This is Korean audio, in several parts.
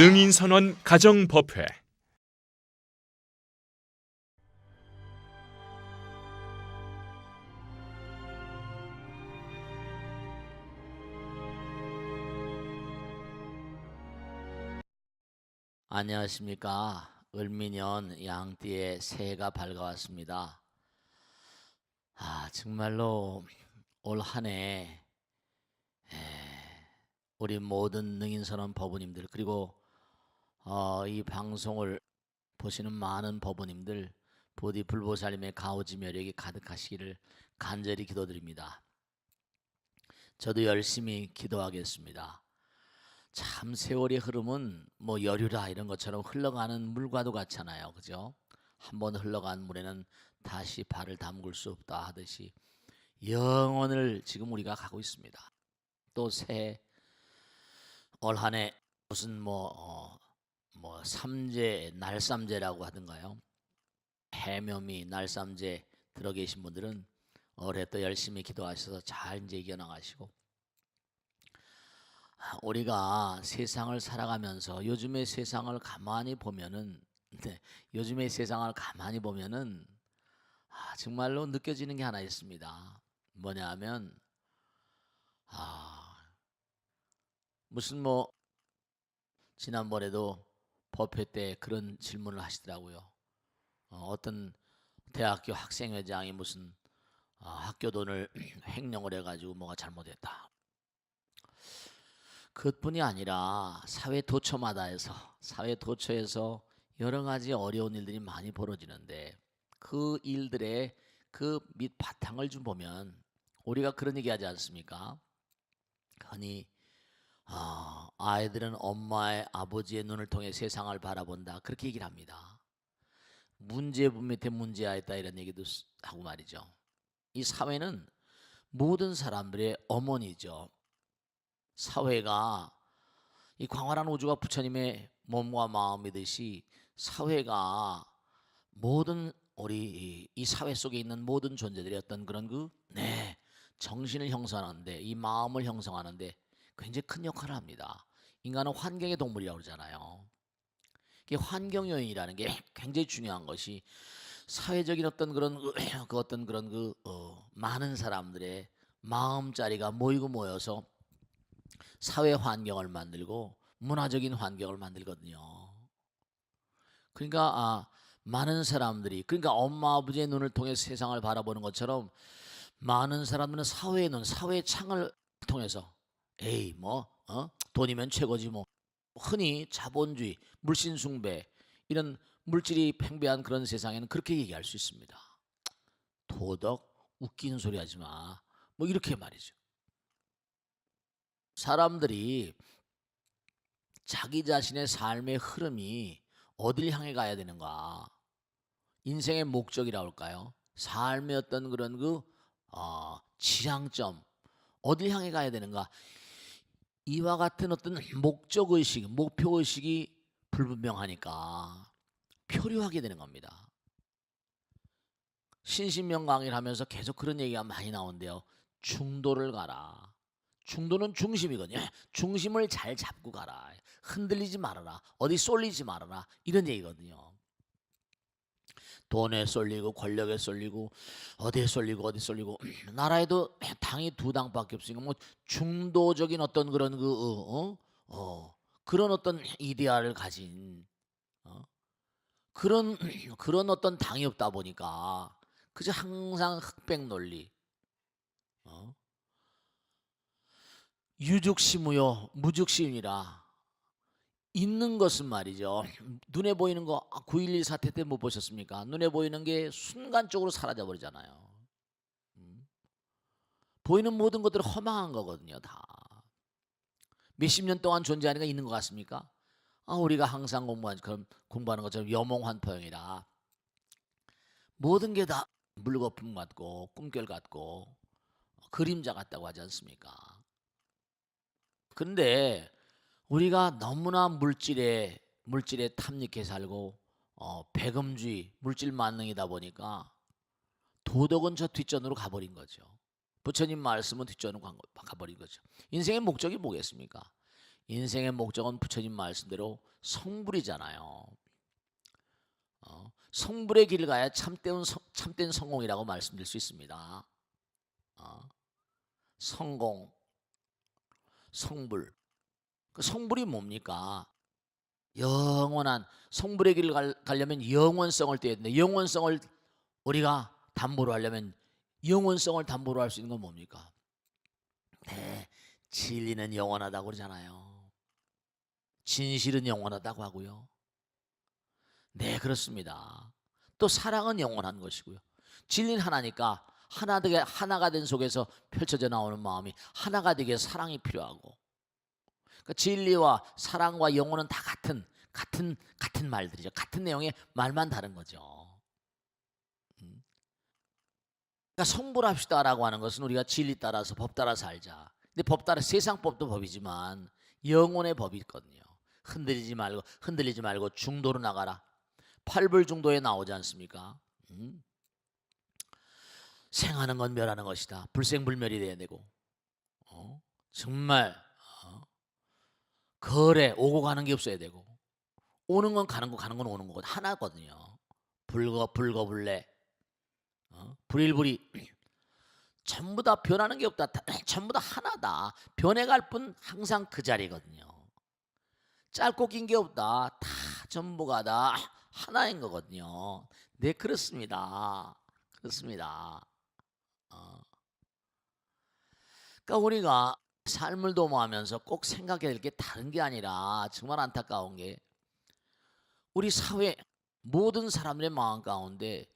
능인선원 가정법회 안녕하십니까. 을미년 양띠의 새해가 밝아왔습니다. 아, 정말로 올 한해 우리 모든 능인선원 법우님들 그리고 어, 이 방송을 보시는 많은 법우님들 부디 불보살님의 가오지 멸력이 가득하시기를 간절히 기도드립니다. 저도 열심히 기도하겠습니다. 참 세월의 흐름은 뭐 여류라 이런 것처럼 흘러가는 물과도 같잖아요. 그죠? 한번 흘러간 물에는 다시 발을 담글 수 없다 하듯이 영원을 지금 우리가 가고 있습니다. 또 새해 올 한해 무슨 뭐, 어, 뭐 삼재 날삼재라고 하던가요? 해묘미 날삼재 들어 계신 분들은 올해 또 열심히 기도하셔서 잘 이제 이겨나가시고 우리가 세상을 살아가면서 요즘의 세상을 가만히 보면은 네, 요즘의 세상을 가만히 보면은 아, 정말로 느껴지는 게 하나 있습니다. 뭐냐 하면 아 무슨 뭐 지난번에도 법회 때 그런 질문을 하시더라고요. 어, 떤 대학교 학생회장이 무슨 어, 학교 돈을 횡령을 해가지고 뭐가 잘못했다. 그것뿐이 아니라 사회 도처마다에서 사회 도처에서 여러 가지 어려운 일들이 많이 벌어지는데 그 일들의 그 밑 바탕을 좀 보면 우리가 그런 얘기하지 않습니까? 흔히 아, 아이들은 엄마의 아버지의 눈을 통해 세상을 바라본다 그렇게 얘기를 합니다. 문제분 밑에 문제가 있다 이런 얘기도 쓰- 하고 말이죠. 이 사회는 모든 사람들의 어머니죠. 사회가 이 광활한 우주가 부처님의 몸과 마음이듯이 사회가 모든 우리 이- 이 사회 속에 있는 모든 존재들의 어떤 그런 그 네 정신을 형성하는데 이 마음을 형성하는데 굉장히 큰 역할을 합니다. 인간은 환경의 동물이라고 그러잖아요. 이 환경 요인이라는 게 굉장히 중요한 것이 사회적인 어떤 그런 그, 그 어떤 그런 그 어, 많은 사람들의 마음자리가 모이고 모여서 사회 환경을 만들고 문화적인 환경을 만들거든요. 그러니까 아, 많은 사람들이 그러니까 엄마 아버지의 눈을 통해 세상을 바라보는 것처럼 많은 사람들은 사회의 눈, 사회의 창을 통해서 에이 뭐 어? 돈이면 최고지 뭐 흔히 자본주의, 물신 숭배 이런 물질이 팽배한 그런 세상에는 그렇게 얘기할 수 있습니다. 도덕 웃긴 소리 하지 마. 뭐 이렇게 말이죠. 사람들이 자기 자신의 삶의 흐름이 어딜 향해 가야 되는가? 인생의 목적이라고 할까요? 삶의 어떤 그런 그 어, 지향점 어딜 향해 가야 되는가? 이와 같은 어떤 목적 의식, 목표 의식이 불분명하니까 표류하게 되는 겁니다. 신신명 강의를 하면서 계속 그런 얘기가 많이 나온대요. 중도를 가라. 중도는 중심이거든요. 중심을 잘 잡고 가라. 흔들리지 말아라. 어디 쏠리지 말아라. 이런 얘기거든요. 돈에 쏠리고 권력에 쏠리고 어디에 쏠리고 어디 쏠리고 나라에도 당이 두 당밖에 없으니까 뭐 중도적인 어떤 그런 그 어, 어, 어, 그런 어떤 이데아를 가진 어? 그런 그런 어떤 당이 없다 보니까 그저 항상 흑백 논리 어? 유죽시무요 무죽시이라 있는 것은 말이죠. 눈에 보이는 거 9.11 사태 때 못 보셨습니까? 눈에 보이는 게 순간적으로 사라져 버리잖아요. 음. 보이는 모든 것들은 허망한 거거든요, 다. 몇십 년 동안 존재하는 게 있는 것 같습니까? 아, 우리가 항상 공부한 그럼 공부하는 것처럼 여몽환포형이라 모든 게 다 물거품 같고 꿈결 같고 그림자 같다고 하지 않습니까? 근데 우리가 너무나 물질에 물질에 탐닉해 살고 어, 배금주의, 물질 만능이다 보니까 도덕은 저 뒷전으로 가버린 거죠. 부처님 말씀은 뒷전으로 가버린 거죠. 인생의 목적이 뭐겠습니까? 인생의 목적은 부처님 말씀대로 성불이잖아요. 어, 성불의 길을 가야 참된, 성- 참된 성공이라고 말씀드릴 수 있습니다. 어, 성공, 성불. 그 성불이 뭡니까? 영원한 성불의 길을 갈- 가려면 영원성을 떼야 되는데 영원성을 우리가 담보로 하려면 영원성을 담보로 할 수 있는 건 뭡니까? 네, 진리는 영원하다고 그러잖아요. 진실은 영원하다고 하고요. 네, 그렇습니다. 또 사랑은 영원한 것이고요. 진리는 하나니까 하나 되게 하나가 된 속에서 펼쳐져 나오는 마음이 하나가 되게 사랑이 필요하고 그 진리와 사랑과 영혼은 다 같은 같은 같은 말들이죠. 같은 내용의 말만 다른 거죠. 음. 그러니까 성불합시다라고 하는 것은 우리가 진리 따라서 법 따라 살자. 근데 법 따라 세상 법도 법이지만 영혼의 법이 있거든요. 흔들리지 말고 흔들리지 말고 중도로 나가라. 팔불 중도에 나오지 않습니까? 음. 생하는 건 멸하는 것이다. 불생불멸이 돼야 되고, 어? 정말 어? 거래 오고 가는 게 없어야 되고, 오는 건 가는 거 가는 건 오는 거고 하나거든요. 불거 불거 불래, 어? 불일불이 전부 다 변하는 게 없다. 다- 전부 다 하나다. 변해갈 뿐 항상 그 자리거든요. 짧고 긴 게 없다. 다 전부가 다 하나인 거거든요. 네 그렇습니다. 그렇습니다. 어. 그러니까 우리가 삶을 도모하면서 꼭 생각해야 될 게 다른 게 아니라 정말 안타까운 게 우리 사회 모든 사람들의 마음 가운데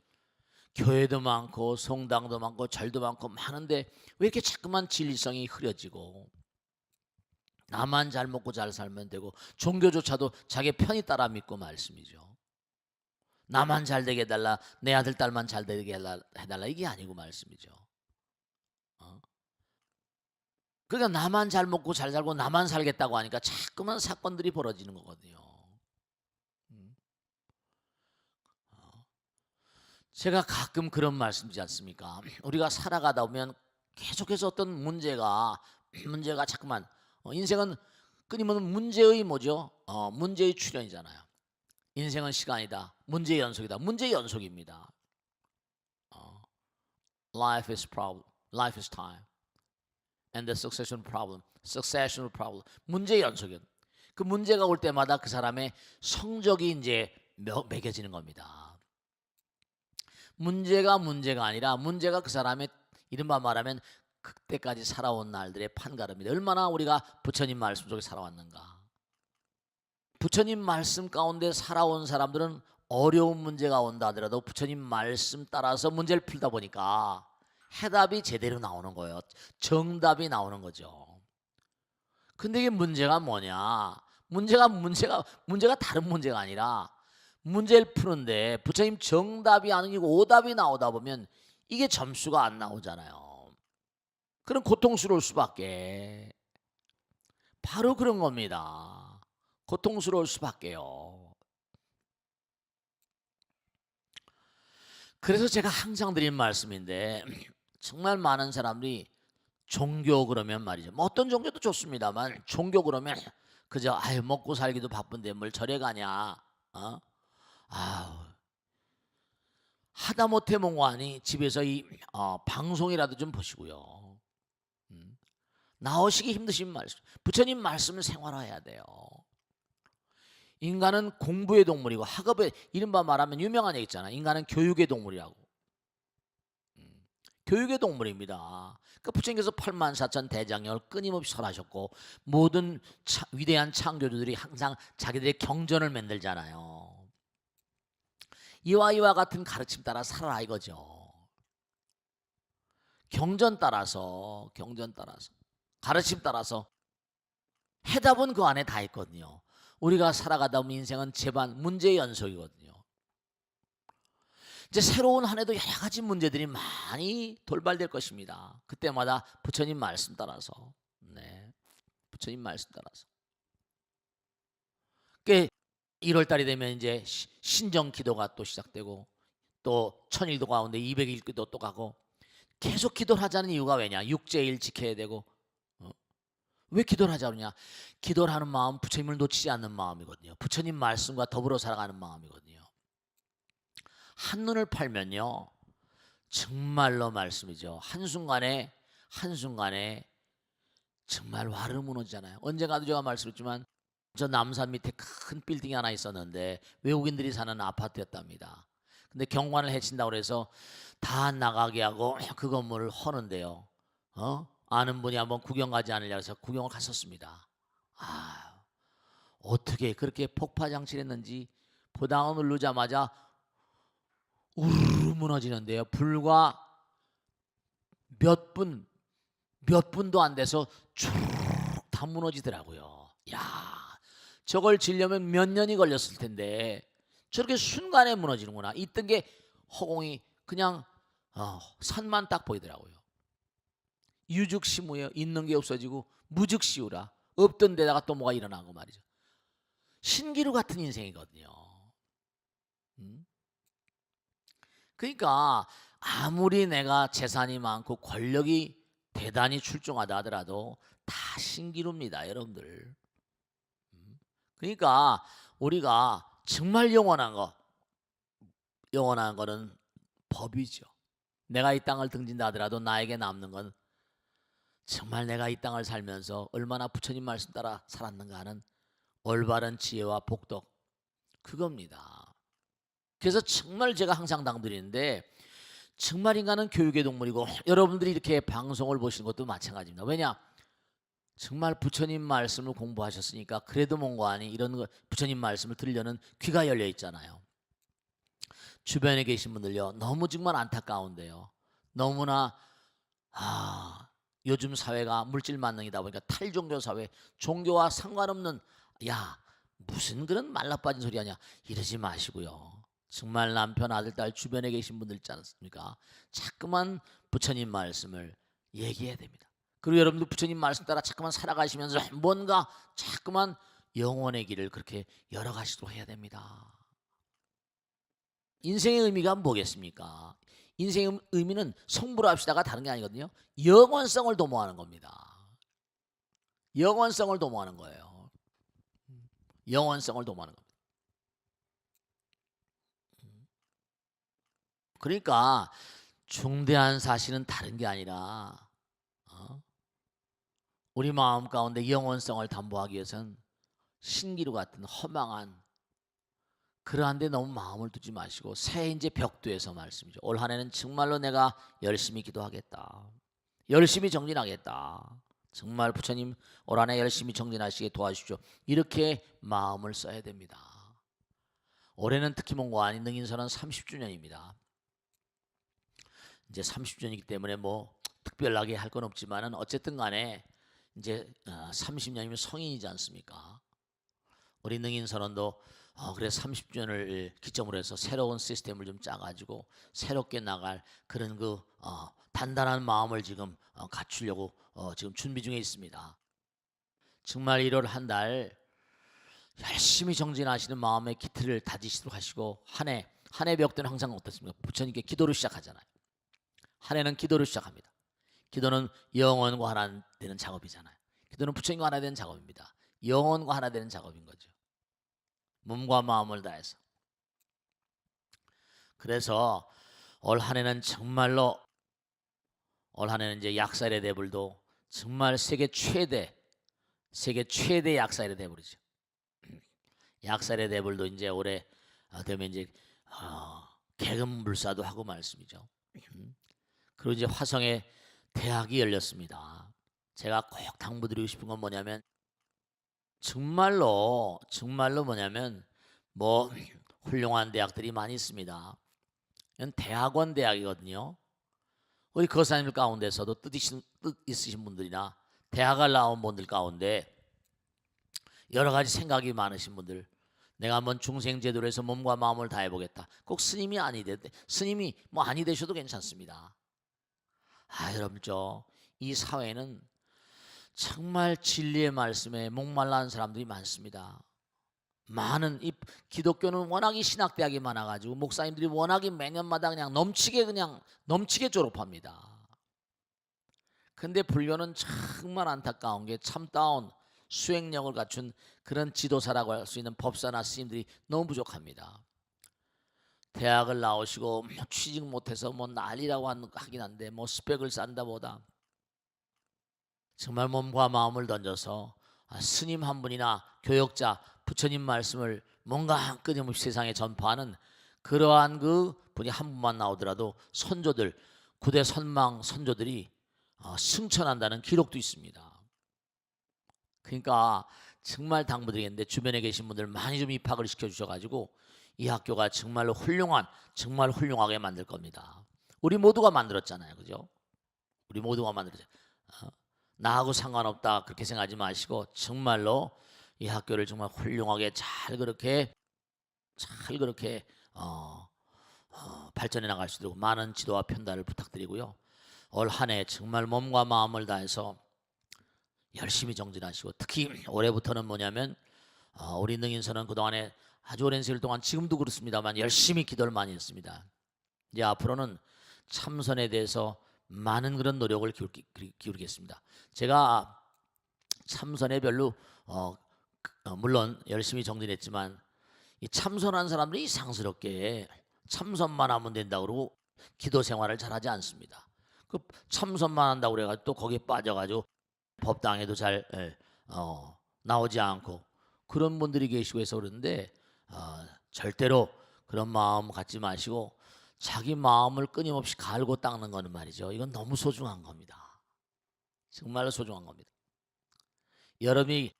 교회도 많고 성당도 많고 절도 많고 많은데 왜 이렇게 자꾸만 진리성이 흐려지고 나만 잘 먹고 잘 살면 되고 종교조차도 자기 편히 따라 믿고 말씀이죠. 나만 잘 되게 해달라 내 아들 딸만 잘 되게 해달라 이게 아니고 말씀이죠. 어? 그러니까 나만 잘 먹고 잘 살고 나만 살겠다고 하니까 자꾸만 사건들이 벌어지는 거거든요. 음. 어. 제가 가끔 그런 말씀드리지 않습니까? 우리가 살아가다 보면 계속해서 어떤 문제가 문제가 자꾸만 어, 인생은 끊임없는 문제의 뭐죠? 어, 문제의 출현이잖아요. 인생은 시간이다. 문제의 연속이다. 문제의 연속입니다. 어, life is problem. Life is time. And the succession problem. Succession problem. 문제의 연속이요. 그 문제가 올 때마다 그 사람의 성적이 이제 매- 매겨지는 겁니다. 문제가 문제가 아니라 문제가 그 사람의 이른바 말하면 그때까지 살아온 날들의 판가름입니다. 얼마나 우리가 부처님 말씀 속에 살아왔는가. 부처님 말씀 가운데 살아온 사람들은 어려운 문제가 온다 하더라도 부처님 말씀 따라서 문제를 풀다 보니까 해답이 제대로 나오는 거예요. 정답이 나오는 거죠. 근데 이게 문제가 뭐냐? 문제가 문제가 문제가 다른 문제가 아니라 문제를 푸는데 부처님 정답이 아니고 오답이 나오다 보면 이게 점수가 안 나오잖아요. 그럼 고통스러울 수밖에. 바로 그런 겁니다. 고통스러울 수밖에요. 그래서 제가 항상 드린 말씀인데 정말 많은 사람들이 종교 그러면 말이죠. 뭐 어떤 종교도 좋습니다만 종교 그러면 그저 아유 먹고 살기도 바쁜데 뭘 절에 가냐? 어? 아우 하다 못해 몽환이 집에서 이 어, 방송이라도 좀 보시고요. 음. 나오시기 힘드신 말씀. 부처님 말씀을 생활화해야 돼요. 인간은 공부의 동물이고 학업의 이른바 말하면 유명한 얘기 있잖아. 인간은 교육의 동물이라고. 음, 교육의 동물입니다. 그 부처님께서 8만 4천 대장경을 끊임없이 설하셨고 모든 차- 위대한 창조주들이 항상 자기들의 경전을 만들잖아요. 이와 이와 같은 가르침 따라 살아라 이거죠. 경전 따라서 경전 따라서 가르침 따라서 해답은 그 안에 다 있거든요. 우리가 살아가다 보면 인생은 재반 문제의 연속이거든요. 이제 새로운 한 해도 여러 가지 문제들이 많이 돌발될 것입니다. 그때마다 부처님 말씀 따라서, 네, 부처님 말씀 따라서. 그 1월 달이 되면 이제 시- 신정 기도가 또 시작되고 또 천일도 가운데 200일 기도 또 가고 계속 기도를 하자는 이유가 왜냐? 육제일 지켜야 되고 어? 왜 기도를 하자 그러냐? 기도를 하는 마음 부처님을 놓치지 않는 마음이거든요. 부처님 말씀과 더불어 살아가는 마음이거든요. 한눈을 팔면요. 정말로 말씀이죠. 한순간에 한순간에 정말 와르르 무너지잖아요. 언젠가도 제가 말씀했지만 저 남산 밑에 큰 빌딩이 하나 있었는데 외국인들이 사는 아파트였답니다. 근데 경관을 해친다고 그래서 다 나가게 하고 그 건물을 허는데요. 어? 아는 분이 한번 구경 가지 않으려고 해서 구경을 갔었습니다. 아, 어떻게 그렇게 폭파장치를 했는지 보당을 누르자마자 우르르 무너지는데요. 불과 몇 분, 몇 분도 안 돼서 쭉 다 무너지더라고요. 야, 저걸 지려면 몇 년이 걸렸을 텐데 저렇게 순간에 무너지는구나. 있던 게 허공이 그냥 어, 산만 딱 보이더라고요. 유즉시무예요. 있는 게 없어지고 무즉시우라. 없던 데다가 또 뭐가 일어난 거 말이죠. 신기루 같은 인생이거든요. 음? 그러니까 아무리 내가 재산이 많고 권력이 대단히 출중하다 하더라도 다 신기루입니다, 여러분들. 음? 그러니까 우리가 정말 영원한 거, 영원한 거는 법이죠. 내가 이 땅을 등진다 하더라도 나에게 남는 건 정말 내가 이 땅을 살면서 얼마나 부처님 말씀 따라 살았는가 하는 올바른 지혜와 복덕 그겁니다. 그래서 정말 제가 항상 당드리는데 정말 인간은 교육의 동물이고 여러분들이 이렇게 방송을 보시는 것도 마찬가지입니다. 왜냐? 정말 부처님 말씀을 공부하셨으니까 그래도 뭔가 아니 이런 거 부처님 말씀을 들으려는 귀가 열려 있잖아요. 주변에 계신 분들요 너무 정말 안타까운데요. 너무나 아 요즘 사회가 물질 만능이다 보니까 탈종교 사회, 종교와 상관없는 야 무슨 그런 말라빠진 소리 하냐 이러지 마시고요. 정말 남편, 아들, 딸 주변에 계신 분들 있지 않습니까? 자꾸만 부처님 말씀을 얘기해야 됩니다. 그리고 여러분들 부처님 말씀 따라 자꾸만 살아가시면서 뭔가 자꾸만 영혼의 길을 그렇게 열어가시도록 해야 됩니다. 인생의 의미가 뭐겠습니까? 인생의 의미는 성불 합시다가 다른 게 아니거든요. 영원성을 도모하는 겁니다. 영원성을 도모하는 거예요. 영원성을 도모하는 겁니다. 그러니까 중대한 사실은 다른 게 아니라 어? 우리 마음 가운데 영원성을 담보하기 위해서는 신기루 같은 허망한 그러한데 너무 마음을 두지 마시고 새 이제 벽두에서 말씀이죠. 올 한해는 정말로 내가 열심히 기도하겠다. 열심히 정진하겠다. 정말 부처님 올 한해 열심히 정진하시게 도와주십시오. 이렇게 마음을 써야 됩니다. 올해는 특히 뭔가 아닌 능인선언 30주년입니다. 이제 30주년이기 때문에 뭐 특별하게 할 건 없지만은 어쨌든 간에 이제 30년이면 성인이지 않습니까? 우리 능인 선언도 어, 그래 30주년을 기점으로 해서 새로운 시스템을 좀 짜가지고 새롭게 나갈 그런 그 어, 단단한 마음을 지금 어, 갖추려고 어, 지금 준비 중에 있습니다. 정말 1월 한 달 열심히 정진하시는 마음의 기틀을 다지시도록 하시고 한 해 한해 벽대는 항상 어떻습니까? 부처님께 기도로 시작하잖아요. 한 해는 기도로 시작합니다. 기도는 영혼과 하나 되는 작업이잖아요. 기도는 부처님과 하나 되는 작업입니다. 영혼과 하나 되는 작업인 거죠. 몸과 마음을 다해서. 그래서 올 한해는 정말로 올 한해는 이제 약살의 대불도 정말 세계 최대 세계 최대 약살의 대불이죠. 약살의 대불도 이제 올해 어, 되면 이제 어, 개금불사도 하고 말씀이죠. 그리고 이제 화성에 대학이 열렸습니다. 제가 꼭 당부드리고 싶은 건 뭐냐면 정말로 정말로 뭐냐면 뭐 훌륭한 대학들이 많이 있습니다. 이건 대학원 대학이거든요. 우리 거사님들 가운데서도 뜻 있으신, 뜻 있으신 분들이나 대학을 나온 분들 가운데 여러 가지 생각이 많으신 분들 내가 한번 중생 제도로 해서 몸과 마음을 다해 보겠다. 꼭 스님이 아니 되 스님이 뭐 아니 되셔도 괜찮습니다. 아 여러분 저이 사회는 정말 진리의 말씀에 목말라는 사람들이 많습니다. 많은 이 기독교는 워낙에 신학대학이 많아가지고 목사님들이 워낙에 매년마다 그냥 넘치게 그냥 넘치게 졸업합니다. 근데 불교는 정말 안타까운 게 참다운 수행력을 갖춘 그런 지도사라고 할 수 있는 법사나 스님들이 너무 부족합니다. 대학을 나오시고 뭐 취직 못해서 뭐 난리라고 한- 하긴 한데 뭐 스펙을 쌓다 보다 정말 몸과 마음을 던져서 아, 스님 한 분이나 교역자 부처님 말씀을 뭔가 끊임없이 세상에 전파하는 그러한 그 분이 한 분만 나오더라도 선조들 구대 선망 선조들이 어, 승천한다는 기록도 있습니다. 그러니까 정말 당부드리겠는데 주변에 계신 분들 많이 좀 입학을 시켜 주셔 가지고 이 학교가 정말로 훌륭한 정말 훌륭하게 만들 겁니다. 우리 모두가 만들었잖아요, 그죠? 우리 모두가 만들었죠. 어? 나하고 상관없다 그렇게 생각하지 마시고 정말로 이 학교를 정말 훌륭하게 잘 그렇게 잘 그렇게 어, 어, 발전해 나갈 수 있도록 많은 지도와 편달을 부탁드리고요. 올 한 해 정말 몸과 마음을 다해서 열심히 정진하시고 특히 올해부터는 뭐냐면 어, 우리 능인선은 그동안에 아주 오랜 세월 동안 지금도 그렇습니다만 열심히 기도를 많이 했습니다. 이제 앞으로는 참선에 대해서 많은 그런 노력을 기울기, 기울이겠습니다. 제가 참선에 별로 어, 그, 어, 물론 열심히 정진했지만 이 참선한 사람들이 이상스럽게 참선만 하면 된다 그러고 기도 생활을 잘하지 않습니다. 그 참선만 한다고 그래가지고 또 거기에 빠져가지고 법당에도 잘 예, 어, 나오지 않고 그런 분들이 계시고 해서 그러는데 어, 절대로 그런 마음 갖지 마시고 자기 마음을 끊임없이 갈고 닦는 거는 말이죠. 이건 너무 소중한 겁니다. 정말로 소중한 겁니다. 여러분이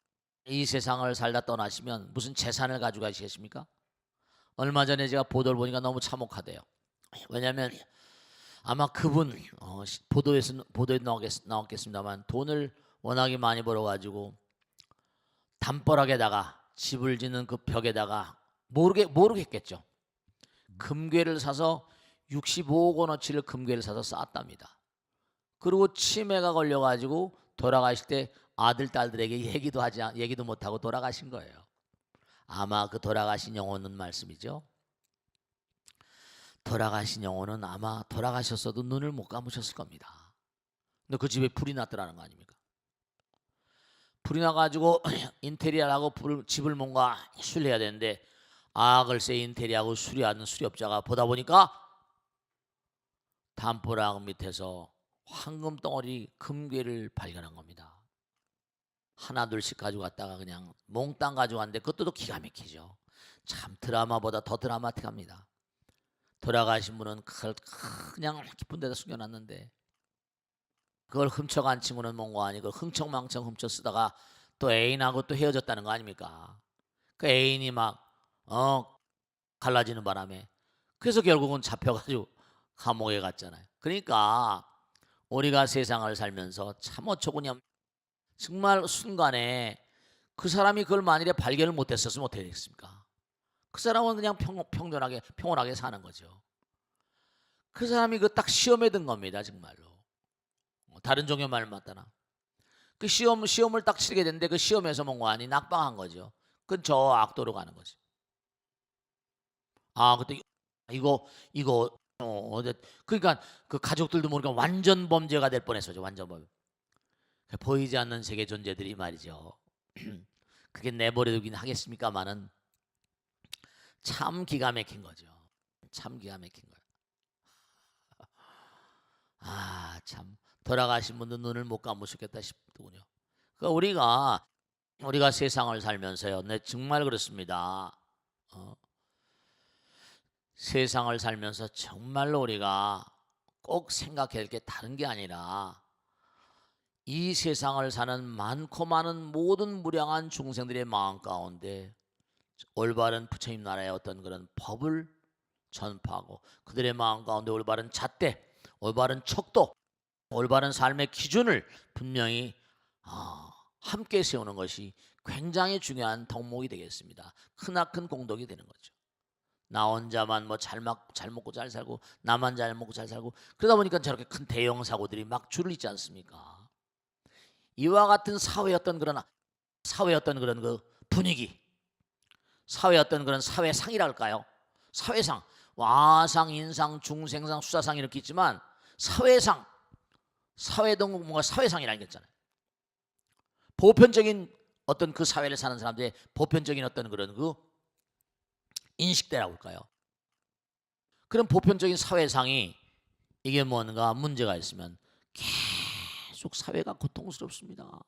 이 세상을 살다 떠나시면 무슨 재산을 가지고 가시겠습니까? 얼마 전에 제가 보도를 보니까 너무 참혹하대요. 왜냐하면 아마 그분 어, 시- 보도에서 보도에 나오겠, 나왔겠습니다만 돈을 워낙에 많이 벌어가지고 담벼락에다가 집을 짓는 그 벽에다가 모르게 모르겠겠죠. 금괴를 사서 65억 원어치를 금괴를 사서 쌓았답니다. 그리고 치매가 걸려가지고 돌아가실 때 아들 딸들에게 얘기도 하지 않- 얘기도 못하고 돌아가신 거예요. 아마 그 돌아가신 영혼은 말씀이죠. 돌아가신 영혼은 아마 돌아가셨어도 눈을 못 감으셨을 겁니다. 근데 그 집에 불이 났더라는 거 아닙니까? 불이 나가지고 인테리어하고 불- 집을 뭔가 수리해야 되는데 아 글쎄 인테리어하고 수리하는 수리업자가 보다 보니까 담벼락 밑에서 황금 덩어리 금괴를 발견한 겁니다. 하나 둘씩 가져갔다가 그냥 몽땅 가져갔는데 그것도 또 기가 막히죠. 참 드라마보다 더 드라마틱합니다. 돌아가신 분은 그걸 그냥 깊은 데다 숨겨놨는데 그걸 훔쳐간 친구는 뭔가 아니고 흥청망청 훔쳐 쓰다가 또 애인하고 또 헤어졌다는 거 아닙니까? 그 애인이 막 어 갈라지는 바람에 그래서 결국은 잡혀가지고 감옥에 갔잖아요. 그러니까 우리가 세상을 살면서 참 어처구니 정말 순간에 그 사람이 그걸 만일에 발견을 못했었으면 어떻게 됐습니까? 그 사람은 그냥 평, 평온하게 평온하게 사는 거죠. 그 사람이 그 딱 시험에 든 겁니다, 정말로. 어, 다른 종교 말 맞다나. 그 시험 시험을 딱 치게 됐는데 그 시험에서 아니 낙방한 거죠. 그건 저 악도로 가는 거지. 아 그때 이거 이거 어 그러니까 그 가족들도 모르니까 완전 범죄가 될 뻔했어요. 완전 범죄. 그 보이지 않는 세계 존재들이 말이죠. 그게 내버려두긴 하겠습니까마는 참 기가 막힌 거죠. 참 기가 막힌 거예요. 아, 참 돌아가신 분도 눈을 못 감으셨겠다 싶더군요. 그 우리가 우리가 세상을 살면서요. 네, 정말 그렇습니다. 어? 세상을 살면서 정말로 우리가 꼭될게 다른 게 아니라 이 세상을 사는 많고 많은 모든 무량한 중생들의 마음 가운데 올바른 부처님 나라의 어떤 그런 법을 전파하고 그들의 마음 가운데 올바른 잣대, 올바른 척도, 올바른 삶의 기준을 분명히 아, 함께 세우는 것이 굉장히 중요한 덕목이 되겠습니다. 크나큰 공덕이 되는 거죠. 나 혼자만 뭐 잘 잘 먹고 잘 살고 나만 잘 먹고 잘 살고 그러다 보니까 저렇게 큰 대형 사고들이 막 줄을 잇지 않습니까? 이와 같은 어떤 그런 어떤 그런 그 분위기, 어떤 그런 사회상이라 할까요? 사회상, 와상, 인상, 중생상, 수사상 이렇게 있지만 사회상 사회동 뭔가 사회상이라는 게 있잖아요. 보편적인 어떤 그 사회를 사는 사람들의 보편적인 어떤 그런 그 인식대라고 할까요? 그런 보편적인 사회상이 이게 뭔가 문제가 있으면 계속 사회가 고통스럽습니다.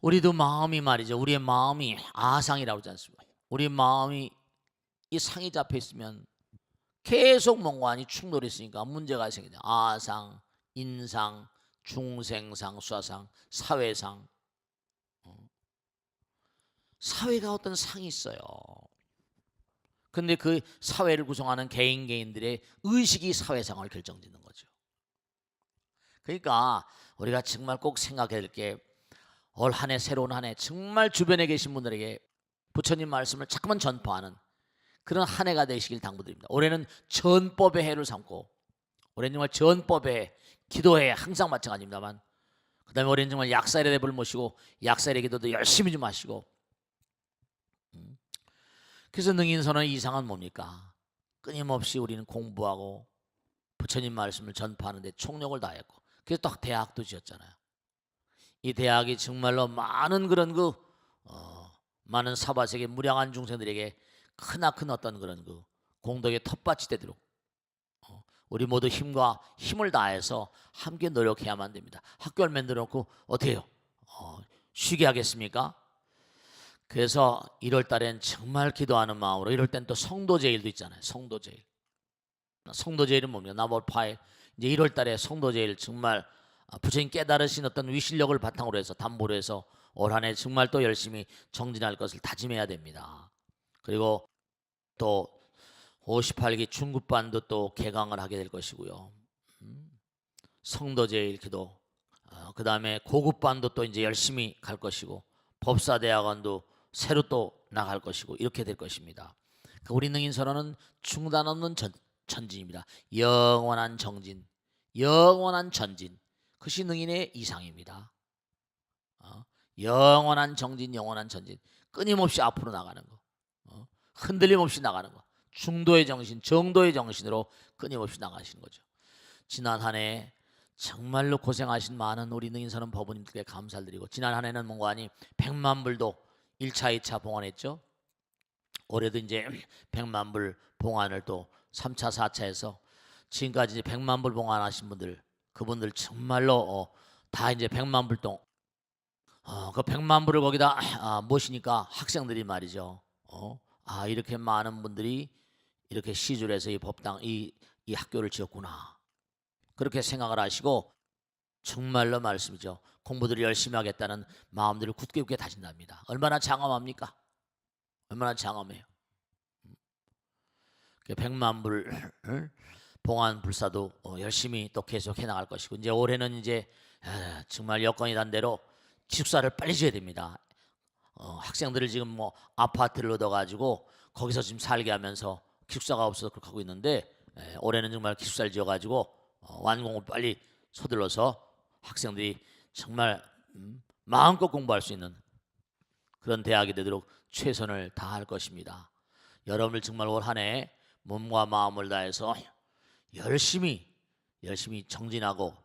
우리도 마음이 말이죠. 우리의 마음이 아상이라고 하지 않습니까? 우리 마음이 이 상이 잡혀 있으면 계속 뭔가 아니 충돌이 있으니까 문제가 생기죠. 아상, 인상, 중생상, 수아상, 사회상. 어. 사회가 어떤 상이 있어요. 근데 그 사회를 구성하는 개인 개인들의 의식이 사회상을 결정짓는 거죠. 그러니까 우리가 정말 꼭 생각해야 될 게 올 한 해 새로운 한 해 정말 주변에 계신 분들에게 부처님 말씀을 자꾸만 전파하는 그런 한 해가 되시길 당부드립니다. 올해는 전법의 해를 삼고 올해는 정말 전법의 해, 기도해 항상 마찬가지입니다만 그 다음에 올해는 정말 약살의 랩을 모시고 약살의 기도도 열심히 좀 하시고 음. 그래서 능인선언 이상은 뭡니까? 끊임없이 우리는 공부하고 부처님 말씀을 전파하는데 총력을 다했고 그래서 또 대학도 지었잖아요. 이 대학이 정말로 많은 그런 그 어, 많은 사바세계 무량한 중생들에게 크나큰 어떤 그런 그 공덕의 텃밭이 되도록 어, 우리 모두 힘과 힘을 다해서 함께 노력해야만 됩니다. 학교를 만들어 놓고 어떻게 해요? 어, 쉬게 하겠습니까? 그래서 1월 달엔 정말 기도하는 마음으로 이럴 땐 또 성도 제일도 있잖아요. 성도 제일. 성도 제일은 뭡니까? 나몰파에 이제 1월 달에 성도 제일 정말 아, 부처님 깨달으신 어떤 위실력을 바탕으로 해서 담보로 해서 올 한해 정말 또 열심히 정진할 것을 다짐해야 됩니다. 그리고 또 58기 중급반도 또 개강을 하게 될 것이고요. 음, 성도 제일 기도. 어, 그 다음에 고급반도 또 이제 열심히 갈 것이고 법사대학원도 새로 또 나갈 것이고 이렇게 될 것입니다. 그 우리 능인선언은 중단 없는 전, 전진입니다. 영원한 정진, 영원한 전진. 그것이 능인의 이상입니다. 어, 영원한 정진, 영원한 전진. 끊임없이 앞으로 나가는 거. 어, 흔들림 없이 나가는 거. 중도의 정신, 정도의 정신으로 끊임없이 나가시는 거죠. 지난 한 해 정말로 고생하신 많은 우리 능인선언 법원님들께 감사를 드리고 지난 한 해는 뭔가 아니 100만 불도 1차, 2차 봉안했죠. 올해도 이제 100만 불 봉안을 또 3차, 4차에서 지금까지 이제 100만 불 봉안하신 분들 그분들 정말로 어, 다 이제 100만 불 동. 어, 그 100만 불을 거기다 아, 모시니까 학생들이 말이죠. 어, 아 이렇게 많은 분들이 이렇게 시줄해서 이 법당 이, 이 학교를 지었구나. 그렇게 생각을 하시고 정말로 말씀이죠. 공부들을 열심히 하겠다는 마음들을 굳게 굳게 다진답니다. 얼마나 장엄합니까? 얼마나 장엄해요. 그 100만 불 봉안 불사도 어, 열심히 또 계속 해 나갈 것이고 이제 올해는 이제 에, 정말 여건이 단 대로 기숙사를 빨리 지어야 됩니다. 어, 학생들을 지금 뭐 아파트를 얻어가지고 거기서 지금 살게 하면서 기숙사가 없어서 그렇게 하고 있는데 에, 올해는 정말 기숙사를 지어가지고 어, 완공을 빨리 서둘러서 학생들이 정말 음, 마음껏 공부할 수 있는 그런 대학이 되도록 최선을 다할 것입니다. 여러분들 정말 올 한해 몸과 마음을 다해서 열심히 열심히 정진하고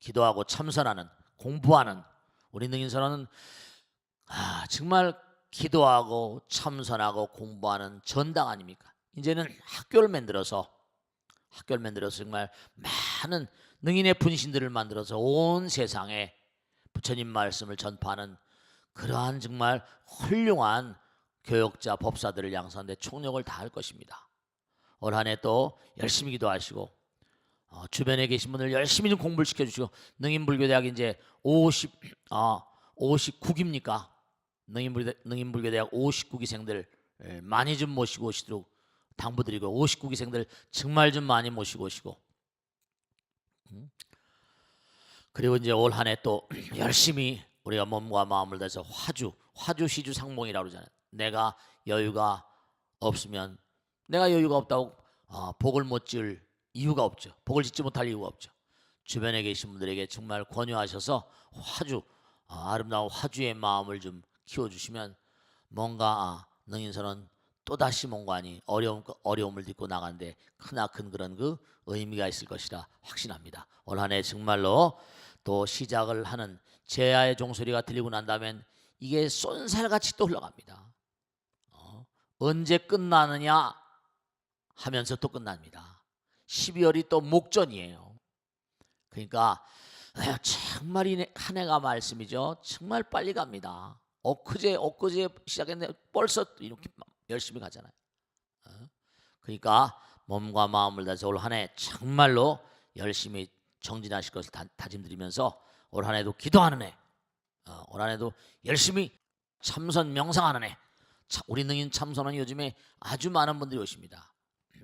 기도하고 참선하는 공부하는 우리 능인선언은 아, 정말 기도하고 참선하고 공부하는 전당 아닙니까? 이제는 학교를 만들어서 학교를 만들어서 정말 많은 능인의 분신들을 만들어서 온 세상에 부처님 말씀을 전파하는 그러한 정말 훌륭한 교역자 법사들을 양성하는데 총력을 다할 것입니다. 올 한 해 또 열심히 기도하시고 어, 주변에 계신 분들 열심히 좀 공부를 시켜주시고 능인불교대학 이제 50 아, 59기입니까? 능인불교 능인불교대학 59기생들 예, 많이 좀 모시고 오시도록 당부드리고 59기생들 정말 좀 많이 모시고 오시고 음. 그리고 이제 올 한 해 또 열심히 우리가 몸과 마음을 다해서 화주 화주 시주 상봉이라고 그러잖아요. 내가 여유가 없으면 내가 여유가 없다고 아, 복을 못 지을 이유가 없죠. 복을 짓지 못할 이유가 없죠. 주변에 계신 분들에게 정말 권유하셔서 화주 아, 아름다운 화주의 마음을 좀 키워주시면 뭔가 아, 능인선은 또 다시 뭔가니 어려움 어려움을 딛고 나간데 크나큰 그런 그 의미가 있을 것이라 확신합니다. 올 한해 정말로 또 시작을 하는 제야의 종소리가 들리고 난 다음엔 이게 쏜살같이 또 흘러갑니다. 어, 언제 끝나느냐 하면서 또 끝납니다. 12월이 또 목전이에요. 그러니까 에휴, 정말 이한 해가 말씀이죠. 정말 빨리 갑니다. 엊그제 엊그제 시작했는데 벌써 이렇게 막 열심히 가잖아요. 어? 그러니까 몸과 마음을 다해서 올 한 해 정말로 열심히 정진하실 것을 다, 다짐드리면서 올 한 해도 기도하는 해, 어, 올한 해도 열심히 참선 명상하는 해. 차- 우리 능인 참선은 요즘에 아주 많은 분들이 오십니다.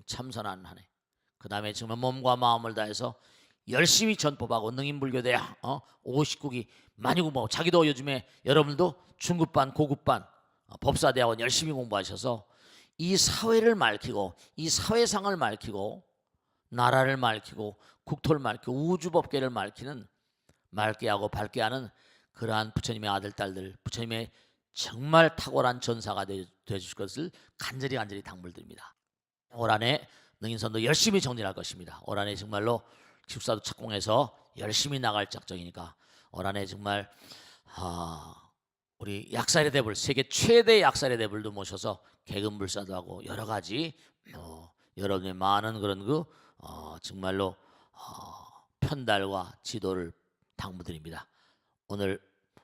참선하는 한 해. 그 다음에 정말 몸과 마음을 다해서 열심히 전법하고 능인 불교대학 어? 59기 많이 공부하고 자기도 요즘에 여러분도 중급반 고급반 어, 법사대학원 열심히 공부하셔서 이 사회를 밝히고 이 사회상을 밝히고 나라를 밝히고 국토를 밝히고 우주법계를 밝히는 맑게 하고 밝게 하는 그러한 부처님의 아들 딸들 부처님의 정말 탁월한 전사가 되, 되실 것을 간절히 간절히 당부드립니다. 올 한해 능인선도 열심히 정진할 것입니다. 올 한해 정말로 기숙사도 착공해서 열심히 나갈 작정이니까 올 한해 정말 아, 우리 약살의 대불 세계 최대 약살의 대불도 모셔서 개근불사도 하고 여러 가지 어, 여러분의 많은 그런 그 어, 정말로 어, 편달과 지도를 당부드립니다. 오늘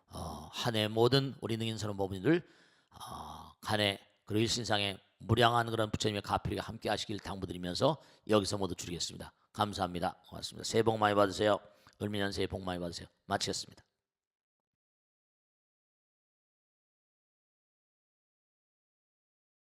어, 한해 모든 우리 능인선원 법인들 어, 간에 그리고 일신상에 무량한 그런 부처님의 가필이 함께 하시길 당부드리면서 여기서 모두 줄이겠습니다. 감사합니다. 고맙습니다. 새해 복 많이 받으세요. 을미년 새해 복 많이 받으세요. 마치겠습니다.